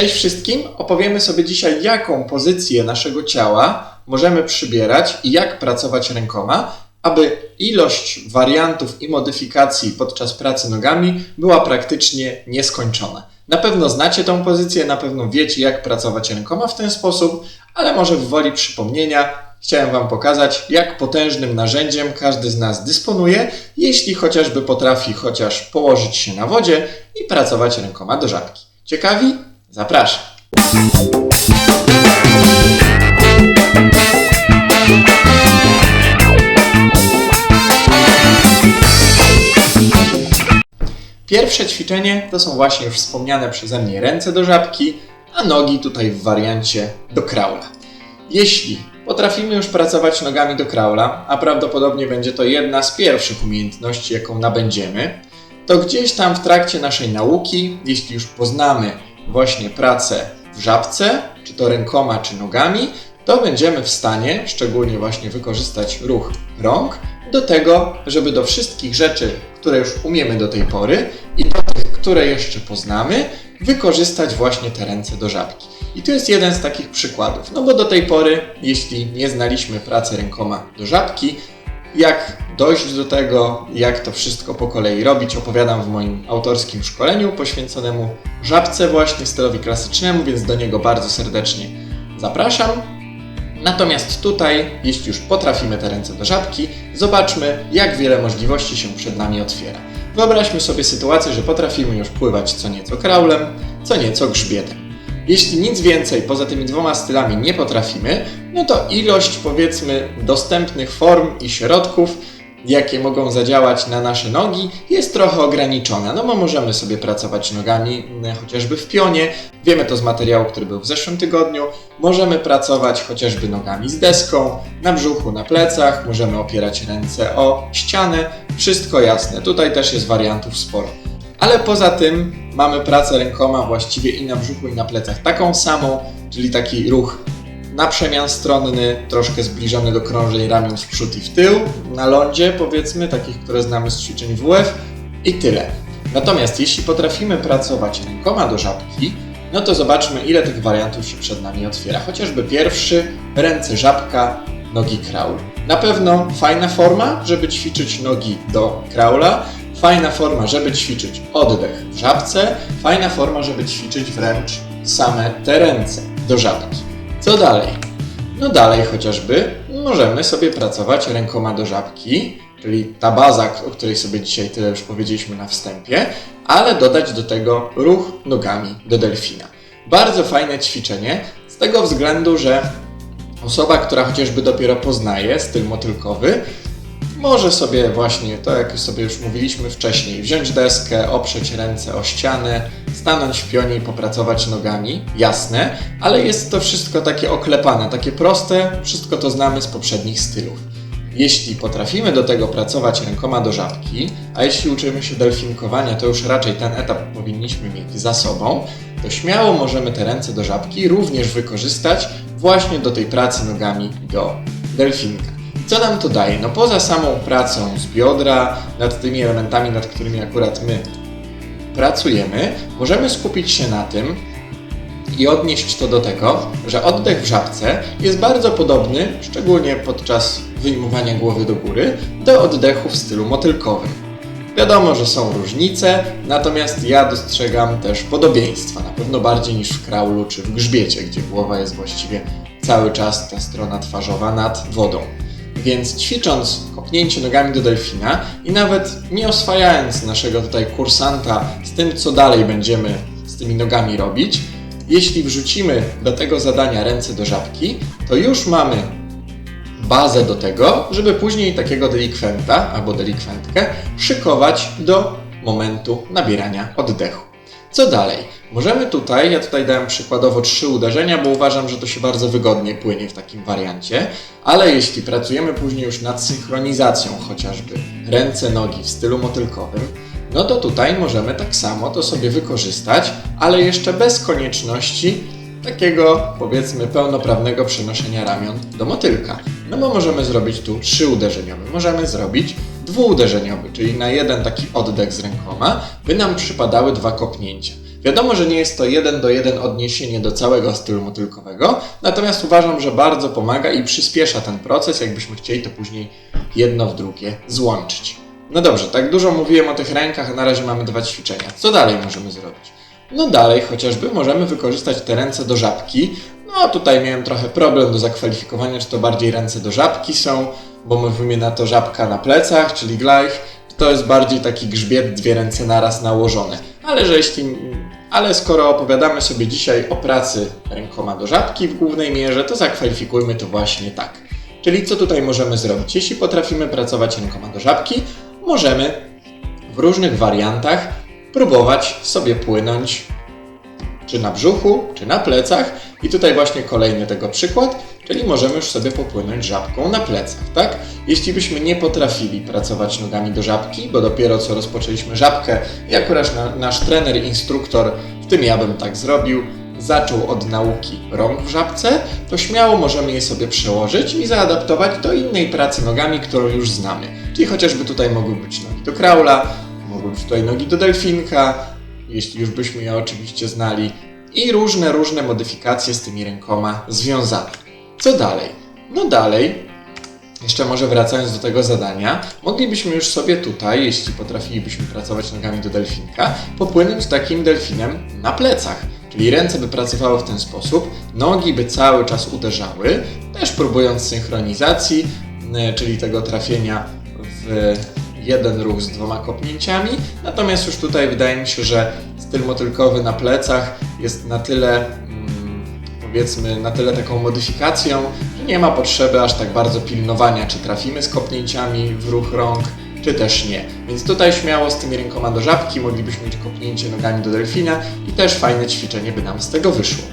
Cześć wszystkim! Opowiemy sobie dzisiaj, jaką pozycję naszego ciała możemy przybierać i jak pracować rękoma, aby ilość wariantów i modyfikacji podczas pracy nogami była praktycznie nieskończona. Na pewno znacie tą pozycję, na pewno wiecie, jak pracować rękoma w ten sposób, ale może w woli przypomnienia chciałem Wam pokazać, jak potężnym narzędziem każdy z nas dysponuje, jeśli chociażby potrafi chociaż położyć się na wodzie i pracować rękoma do żabki. Ciekawi? Zapraszam. Pierwsze ćwiczenie to są właśnie już wspomniane przeze mnie ręce do żabki, a nogi tutaj w wariancie do kraula. Jeśli potrafimy już pracować nogami do kraula, a prawdopodobnie będzie to jedna z pierwszych umiejętności, jaką nabędziemy, to gdzieś tam w trakcie naszej nauki, jeśli już poznamy właśnie pracę w żabce, czy to rękoma, czy nogami, to będziemy w stanie szczególnie właśnie wykorzystać ruch rąk do tego, żeby do wszystkich rzeczy, które już umiemy do tej pory i do tych, które jeszcze poznamy, wykorzystać właśnie te ręce do żabki. I tu jest jeden z takich przykładów. No bo do tej pory, jeśli nie znaliśmy pracy rękoma do żabki, jak dojść do tego, jak to wszystko po kolei robić, opowiadam w moim autorskim szkoleniu poświęconemu żabce właśnie stylowi klasycznemu, więc do niego bardzo serdecznie zapraszam. Natomiast tutaj, jeśli już potrafimy te ręce do żabki, zobaczmy, jak wiele możliwości się przed nami otwiera. Wyobraźmy sobie sytuację, że potrafimy już pływać co nieco kraulem, co nieco grzbietem. Jeśli nic więcej poza tymi dwoma stylami nie potrafimy, no to ilość powiedzmy dostępnych form i środków, jakie mogą zadziałać na nasze nogi, jest trochę ograniczona. No bo możemy sobie pracować nogami mm, chociażby w pionie. Wiemy to z materiału, który był w zeszłym tygodniu. Możemy pracować chociażby nogami z deską, na brzuchu, na plecach. Możemy opierać ręce o ścianę. Wszystko jasne. Tutaj też jest wariantów sporo. Ale poza tym mamy pracę rękoma właściwie i na brzuchu, i na plecach taką samą, czyli taki ruch na przemian stronny, troszkę zbliżony do krążeń ramion w przód i w tył, na lądzie powiedzmy, takich, które znamy z ćwiczeń WF i tyle. Natomiast jeśli potrafimy pracować rękoma do żabki, no to zobaczmy ile tych wariantów się przed nami otwiera. Chociażby pierwszy, ręce żabka, nogi kraul. Na pewno fajna forma, żeby ćwiczyć nogi do kraula, fajna forma, żeby ćwiczyć oddech w żabce, fajna forma, żeby ćwiczyć wręcz same te ręce do żabki. Co dalej? No dalej chociażby możemy sobie pracować rękoma do żabki, czyli ta baza, o której sobie dzisiaj tyle już powiedzieliśmy na wstępie, ale dodać do tego ruch nogami do delfina. Bardzo fajne ćwiczenie z tego względu, że osoba, która chociażby dopiero poznaje styl motylkowy, może sobie właśnie, to jak sobie już mówiliśmy wcześniej, wziąć deskę, oprzeć ręce o ścianę, stanąć w pionie i popracować nogami, jasne, ale jest to wszystko takie oklepane, takie proste, wszystko to znamy z poprzednich stylów. Jeśli potrafimy do tego pracować rękoma do żabki, a jeśli uczymy się delfinkowania, to już raczej ten etap powinniśmy mieć za sobą, to śmiało możemy te ręce do żabki również wykorzystać właśnie do tej pracy nogami do delfinka. Co nam to daje? No poza samą pracą z biodra, nad tymi elementami, nad którymi akurat my pracujemy, możemy skupić się na tym i odnieść to do tego, że oddech w żabce jest bardzo podobny, szczególnie podczas wyjmowania głowy do góry, do oddechu w stylu motylkowym. Wiadomo, że są różnice, natomiast ja dostrzegam też podobieństwa, na pewno bardziej niż w kraulu czy w grzbiecie, gdzie głowa jest właściwie cały czas ta strona twarzowa nad wodą. Więc ćwicząc kopnięcie nogami do delfina i nawet nie oswajając naszego tutaj kursanta z tym, co dalej będziemy z tymi nogami robić, jeśli wrzucimy do tego zadania ręce do żabki, to już mamy bazę do tego, żeby później takiego delikwenta albo delikwentkę szykować do momentu nabierania oddechu. Co dalej? Możemy tutaj, ja tutaj dałem przykładowo trzy uderzenia, bo uważam, że to się bardzo wygodnie płynie w takim wariancie, ale jeśli pracujemy później już nad synchronizacją chociażby ręce, nogi w stylu motylkowym, no to tutaj możemy tak samo to sobie wykorzystać, ale jeszcze bez konieczności takiego powiedzmy pełnoprawnego przenoszenia ramion do motylka. No bo możemy zrobić tu trzy uderzeniowy, możemy zrobić dwuuderzeniowy, czyli na jeden taki oddech z rękoma by nam przypadały dwa kopnięcia. Wiadomo, że nie jest to jeden do jeden odniesienie do całego stylu motylkowego, natomiast uważam, że bardzo pomaga i przyspiesza ten proces, jakbyśmy chcieli to później jedno w drugie złączyć. No dobrze, tak dużo mówiłem o tych rękach, a na razie mamy dwa ćwiczenia. Co dalej możemy zrobić? No dalej chociażby możemy wykorzystać te ręce do żabki. No tutaj miałem trochę problem do zakwalifikowania, czy to bardziej ręce do żabki są, bo mówimy na to żabka na plecach, czyli gleich. To jest bardziej taki grzbiet, dwie ręce naraz nałożone. Ale że jeśli, ale skoro opowiadamy sobie dzisiaj o pracy rękoma do żabki w głównej mierze, to zakwalifikujmy to właśnie tak. Czyli co tutaj możemy zrobić? Jeśli potrafimy pracować rękoma do żabki, możemy w różnych wariantach próbować sobie płynąć czy na brzuchu, czy na plecach. I tutaj właśnie kolejny tego przykład, czyli możemy już sobie popłynąć żabką na plecach, tak? Jeśli byśmy nie potrafili pracować nogami do żabki, bo dopiero co rozpoczęliśmy żabkę i akurat na, nasz trener, instruktor, w tym ja bym tak zrobił, zaczął od nauki rąk w żabce, to śmiało możemy je sobie przełożyć i zaadaptować do innej pracy nogami, którą już znamy. Czyli chociażby tutaj mogły być nogi do kraula, mogły być tutaj nogi do delfinka, jeśli już byśmy je oczywiście znali, i różne, różne modyfikacje z tymi rękoma związane. Co dalej? No dalej, jeszcze może wracając do tego zadania, moglibyśmy już sobie tutaj, jeśli potrafilibyśmy pracować nogami do delfinka, popłynąć takim delfinem na plecach. Czyli ręce by pracowały w ten sposób, nogi by cały czas uderzały, też próbując synchronizacji, czyli tego trafienia w jeden ruch z dwoma kopnięciami. Natomiast już tutaj wydaje mi się, że styl motylkowy na plecach jest na tyle powiedzmy na tyle taką modyfikacją, że nie ma potrzeby aż tak bardzo pilnowania, czy trafimy z kopnięciami w ruch rąk, czy też nie. Więc tutaj śmiało z tymi rękoma do żabki moglibyśmy mieć kopnięcie nogami do delfina i też fajne ćwiczenie by nam z tego wyszło.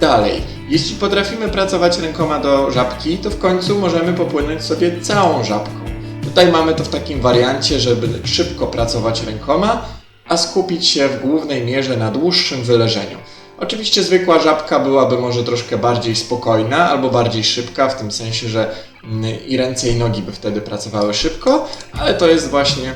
Dalej, jeśli potrafimy pracować rękoma do żabki, to w końcu możemy popłynąć sobie całą żabką. Tutaj mamy to w takim wariancie, żeby szybko pracować rękoma, a skupić się w głównej mierze na dłuższym wyleżeniu. Oczywiście zwykła żabka byłaby może troszkę bardziej spokojna albo bardziej szybka, w tym sensie, że mm, i ręce i nogi by wtedy pracowały szybko, ale to jest właśnie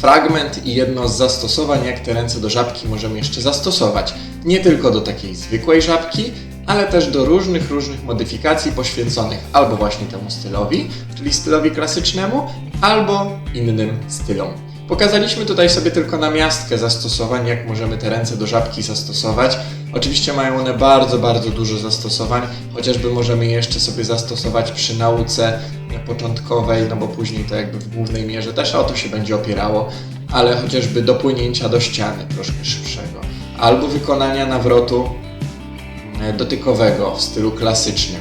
fragment i jedno z zastosowań, jak te ręce do żabki możemy jeszcze zastosować. Nie tylko do takiej zwykłej żabki, ale też do różnych, różnych modyfikacji poświęconych albo właśnie temu stylowi, czyli stylowi klasycznemu, albo innym stylom. Pokazaliśmy tutaj sobie tylko na miastkę zastosowań, jak możemy te ręce do żabki zastosować. Oczywiście mają one bardzo, bardzo dużo zastosowań, chociażby możemy je jeszcze sobie zastosować przy nauce początkowej, no bo później to jakby w głównej mierze też o to się będzie opierało, ale chociażby dopłynięcia do ściany troszkę szybszego, albo wykonania nawrotu e, dotykowego w stylu klasycznym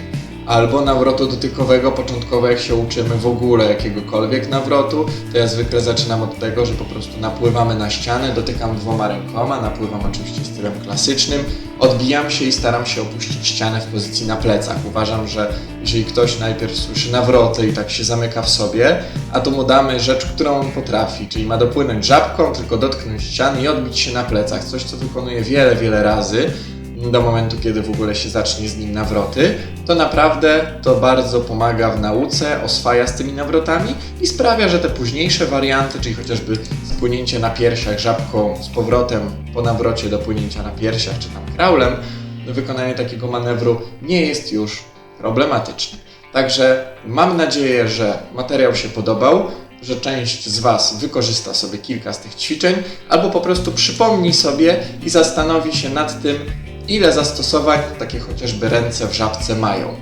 albo nawrotu dotykowego początkowo, jak się uczymy w ogóle jakiegokolwiek nawrotu, to ja zwykle zaczynam od tego, że po prostu napływamy na ścianę, dotykam dwoma rękoma, napływam oczywiście stylem klasycznym, odbijam się i staram się opuścić ścianę w pozycji na plecach. Uważam, że jeżeli ktoś najpierw słyszy nawroty i tak się zamyka w sobie, a tu mu damy rzecz, którą on potrafi, czyli ma dopłynąć żabką, tylko dotknąć ściany i odbić się na plecach, coś co wykonuje wiele, wiele razy, do momentu, kiedy w ogóle się zacznie z nim nawroty, to naprawdę to bardzo pomaga w nauce, oswaja z tymi nawrotami i sprawia, że te późniejsze warianty, czyli chociażby spłynięcie na piersiach żabką z powrotem po nawrocie do płynięcia na piersiach czy tam kraulem, wykonanie takiego manewru nie jest już problematyczne. Także mam nadzieję, że materiał się podobał, że część z Was wykorzysta sobie kilka z tych ćwiczeń, albo po prostu przypomni sobie i zastanowi się nad tym, ile zastosowań takie chociażby ręce w żabce mają.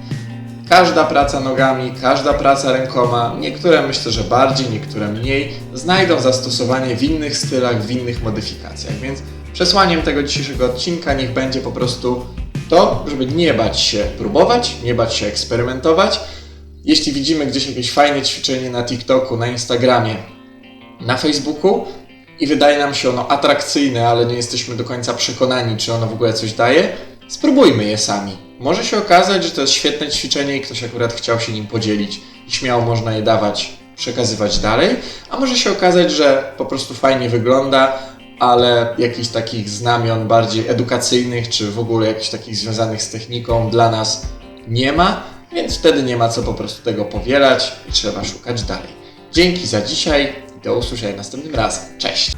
Każda praca nogami, każda praca rękoma, niektóre myślę, że bardziej, niektóre mniej, znajdą zastosowanie w innych stylach, w innych modyfikacjach. Więc przesłaniem tego dzisiejszego odcinka niech będzie po prostu to, żeby nie bać się próbować, nie bać się eksperymentować. Jeśli widzimy gdzieś jakieś fajne ćwiczenie na TikToku, na Instagramie, na Facebooku, i wydaje nam się ono atrakcyjne, ale nie jesteśmy do końca przekonani, czy ono w ogóle coś daje, spróbujmy je sami. Może się okazać, że to jest świetne ćwiczenie i ktoś akurat chciał się nim podzielić i śmiało można je dawać, przekazywać dalej, a może się okazać, że po prostu fajnie wygląda, ale jakichś takich znamion bardziej edukacyjnych, czy w ogóle jakichś takich związanych z techniką dla nas nie ma, więc wtedy nie ma co po prostu tego powielać i trzeba szukać dalej. Dzięki za dzisiaj do usłyszenia następnym razem. Cześć!